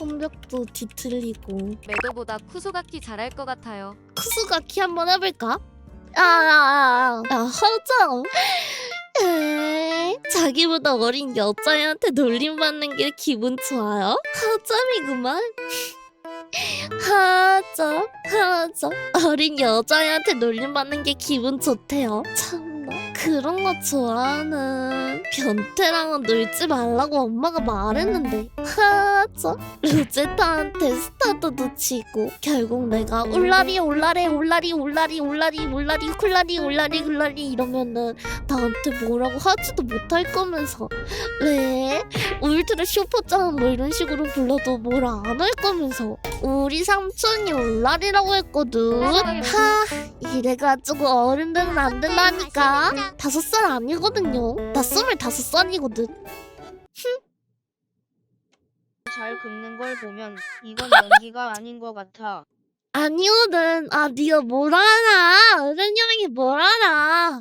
컴백도 뒤틀리고. 매도보다 쿠소가키 잘할 것 같아요. 쿠수가키 한번 해볼까? 아야야야 야 허정. 에이, 자기보다 어린 여자애한테 놀림받는 게 기분 좋아요? 허점이구만. 하점 하점 어린 여자애한테 놀림받는 게 기분 좋대요. 참나. 그런 거 좋아하는 변태랑은 놀지 말라고 엄마가 말했는데. 하점 루제타한테 스타트도 치고 결국 내가 울라리 울라리 울라리 울라리 울라리 울라리 쿨라리 울라리 굴라리 이러면은 나한테 뭐라고 하지도 못할 거면서. 왜? 울트라 슈퍼짱 뭐 이런 식으로 불러도 뭘안할 거면서. 우리 삼촌이 울라리라고 했거든. 하 이래가지고 어른들은 안 된다니까. 다섯 살 아니거든요. 나 스물다섯 살이거든. 잘 긁는 걸 보면 이건 연기가 아닌 것 같아. 아니거든. 아 네가 뭘 알아? 어른 형이 뭘 알아